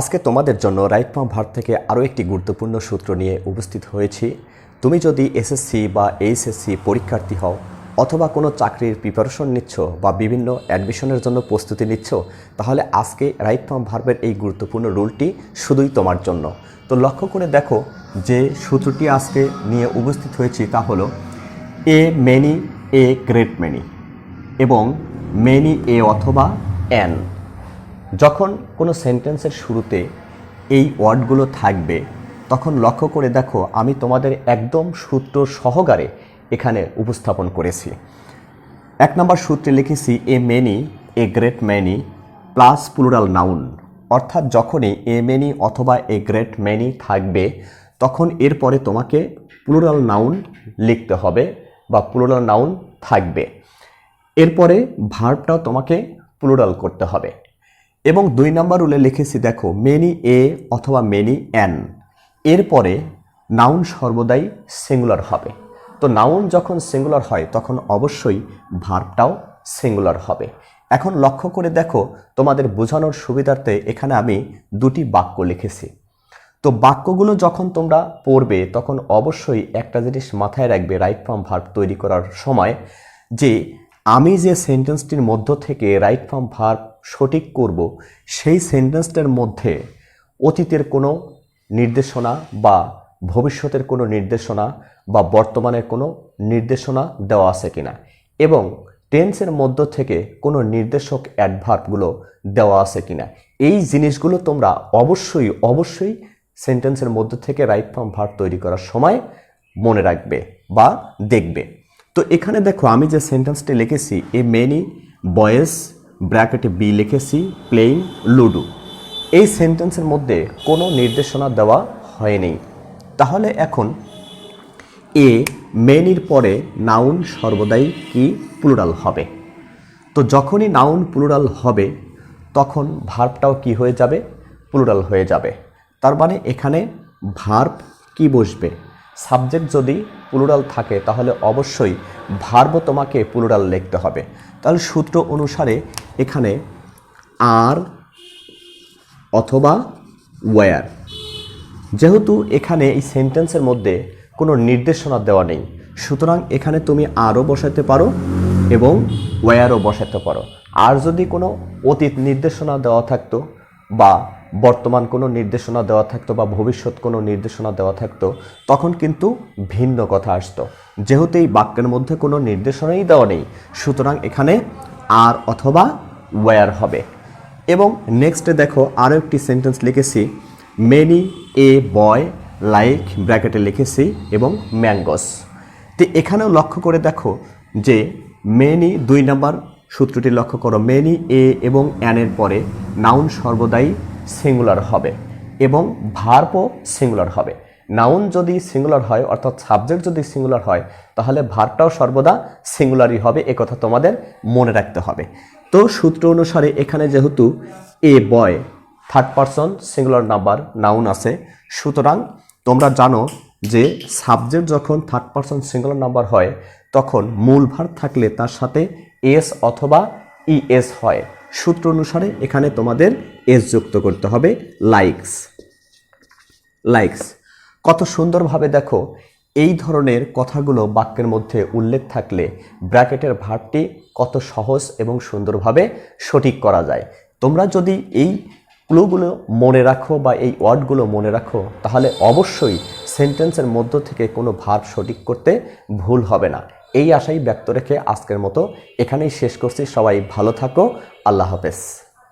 আজকে তোমাদের জন্য রাইট ফ্রম ভার্ব থেকে আরও একটি গুরুত্বপূর্ণ সূত্র নিয়ে উপস্থিত হয়েছি। তুমি যদি এসএসসি বা এইচএসসি পরীক্ষার্থী হও অথবা কোনো চাকরির প্রিপারেশন নিচ্ছ বা বিভিন্ন অ্যাডমিশনের জন্য প্রস্তুতি নিচ্ছ, তাহলে আজকে রাইট ফ্রম ভার্বের এই গুরুত্বপূর্ণ রুলটি শুধুই তোমার জন্য। তো লক্ষ্য করে দেখো, যে সূত্রটি আজকে নিয়ে উপস্থিত হয়েছি তা হলো a many a great many এবং মেনি এ অথবা অ্যান যখন কোনো সেন্টেন্সের শুরুতে এই ওয়ার্ডগুলো থাকবে, তখন লক্ষ্য করে দেখো আমি তোমাদের একদম সূত্র সহকারে এখানে উপস্থাপন করেছি। এক নম্বর সূত্রে লিখেছি, a many, a great many, plus plural noun. অর্থাৎ যখনই এ মেনি অথবা এ গ্রেট মেনি থাকবে, তখন এরপরে তোমাকে প্লুরাল নাউন লিখতে হবে বা প্লুরাল নাউন থাকবে। এরপরে ভার্বটাও তোমাকে প্লুরাল করতে হবে। এবং দুই নম্বর রুলে লিখেছি, দেখো মেনি এ অথবা মেনি অ্যান এরপরে নাউন সর্বদাই সিঙ্গুলার হবে। তো নাউন যখন সিঙ্গুলার হয়, তখন অবশ্যই ভার্বটাও সিঙ্গুলার হবে। এখন লক্ষ্য করে দেখো, তোমাদের বোঝানোর সুবিধার্থে এখানে আমি দুটি বাক্য লিখেছি। তো বাক্যগুলো যখন তোমরা পড়বে, তখন অবশ্যই একটা জিনিস মাথায় রাখবে রাইট ফর্ম ভার্ব তৈরি করার সময়, যে আমি যে সেন্টেন্সটির মধ্য থেকে রাইট ফর্ম ভার্ব সঠিক করব, সেই সেন্টেন্সটার মধ্যে অতীতের কোনো নির্দেশনা বা ভবিষ্যতের কোনো নির্দেশনা বা বর্তমানের কোনো নির্দেশনা দেওয়া আছে কিনা এবং টেন্সের মধ্য থেকে কোনো নির্দেশক অ্যাডভার্বগুলো দেওয়া আছে কিনা, এই জিনিসগুলো তোমরা অবশ্যই অবশ্যই সেন্টেন্সের মধ্য থেকে রাইট ফর্ম ভার্ব তৈরি করার সময় মনে রাখবে বা দেখবে। তো এখানে দেখো, আমি যে সেন্টেন্সটি লিখেছি এ মেনি বয়েস ব্র্যাকেটে বি লিখেছি প্লেইং লুডো এই সেন্টেন্সের মধ্যে কোনো নির্দেশনা দেওয়া হয়নি। তাহলে এখন এ মেনির পরে নাউন সর্বদাই কি প্লুরাল হবে? তো যখনই নাউন প্লুরাল হবে, তখন ভার্বটাও কি হয়ে যাবে? প্লুরাল হয়ে যাবে। তার মানে এখানে ভার্ব কি বসবে? সাবজেক্ট যদি প্লুরাল থাকে, তাহলে অবশ্যই ভার্বও তোমাকে প্লুরাল লিখতে হবে। তাহলে সূত্র অনুসারে এখানে আর অথবা ওয়্যার যেহেতু এখানে এই সেন্টেন্সের মধ্যে কোনো নির্দেশনা দেওয়া নেই, সুতরাং এখানে তুমি আরও বসাতে পারো এবং ওয়্যারও বসাতে পারো। আর যদি কোনো অতীত নির্দেশনা দেওয়া থাকতো বা বর্তমান কোনো নির্দেশনা দেওয়া থাকতো বা ভবিষ্যৎ কোনো নির্দেশনা দেওয়া থাকতো, তখন কিন্তু ভিন্ন কথা আসতো। যেহেতু এই বাক্যের মধ্যে কোনো নির্দেশনাই দেওয়া নেই, সুতরাং এখানে আর অথবা ওয়্যার হবে। এবং নেক্সটে দেখো আরও একটি সেন্টেন্স লিখেছি মেনি এ বয় লাইক ব্র্যাকেটে লিখেছি এবং ম্যাঙ্গোস তো এখানেও লক্ষ্য করে দেখো যে মেনি দুই নাম্বার সূত্রটি লক্ষ্য করো মেনি এ এবং অ্যানের পরে নাউন সর্বদাই সিঙ্গুলার হবে এবং ভার্বও সিঙ্গুলার হবে। নাউন যদি সিঙ্গুলার হয়, অর্থাৎ সাবজেক্ট যদি সিঙ্গুলার হয়, তাহলে ভার্বটাও সর্বদা সিঙ্গুলারই হবে, এ কথা তোমাদের মনে রাখতে হবে। তো সূত্র অনুসারে এখানে যেহেতু a boy third person singular number noun আছে, সুতরাং তোমরা জানো যে সাবজেক্ট যখন থার্ড পারসন সিঙ্গুলার নাম্বার হয়, তখন মূল ভার থাকলে তার সাথে এস অথবা ইএস হয়। সূত্র অনুসারে এখানে তোমাদের এস যুক্ত করতে হবে লাইকস লাইকস কত সুন্দরভাবে দেখো, এই ধরনের কথাগুলো বাক্যের মধ্যে উল্লেখ থাকলে ব্র্যাকেটের ভাবটি কত সহজ এবং সুন্দরভাবে সঠিক করা যায়। তোমরা যদি এই ক্লুগুলো মনে রাখো বা এই ওয়ার্ডগুলো মনে রাখো, তাহলে অবশ্যই সেন্টেন্সের মধ্য থেকে কোনো ভাব সঠিক করতে ভুল হবে না। এই আশাই ব্যক্ত রেখে আজকের মতো এখানেই শেষ করছি। সবাই ভালো থাকো। আল্লাহ হাফেজ।